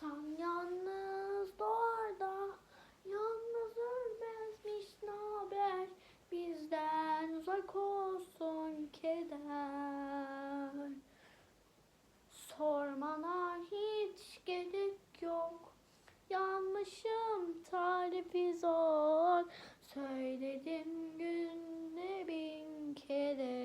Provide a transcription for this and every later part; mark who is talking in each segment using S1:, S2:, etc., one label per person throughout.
S1: Sen yalnız doğarda yalnız ölmezmiş naber? Bizden uzak olsun keder. Sormana hiç gerek yok. Yanmışım tarifi zor. Söyledim günde bin kere.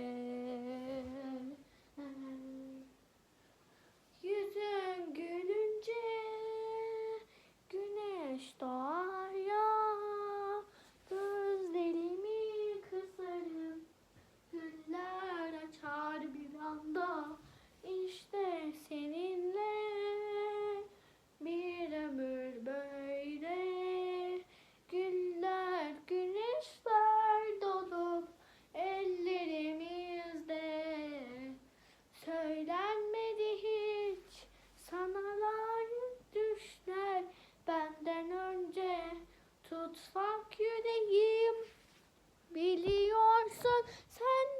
S1: ak yüreğim biliyorsun sen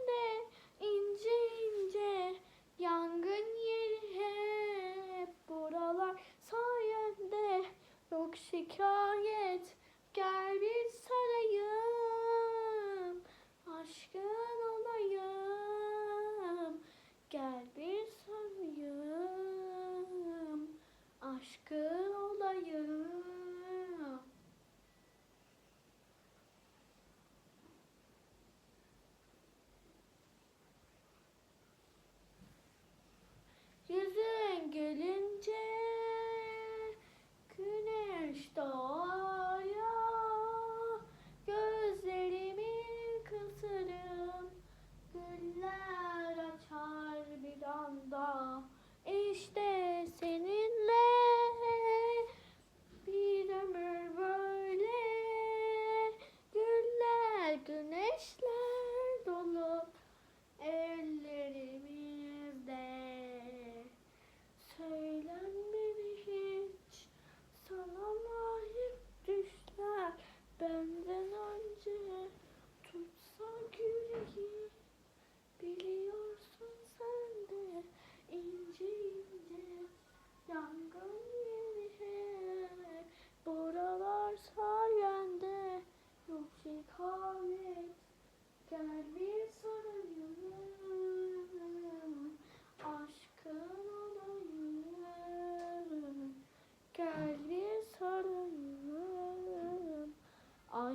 S1: anda işte seninle bir ömür böyle. Güller güneşle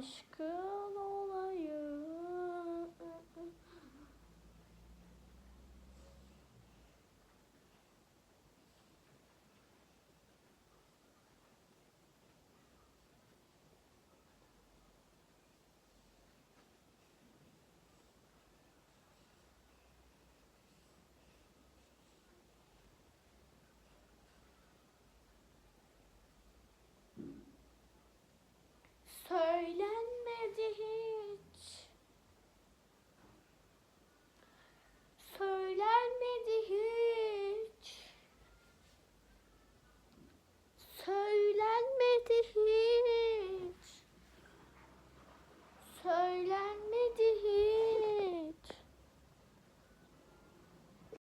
S1: aşkım.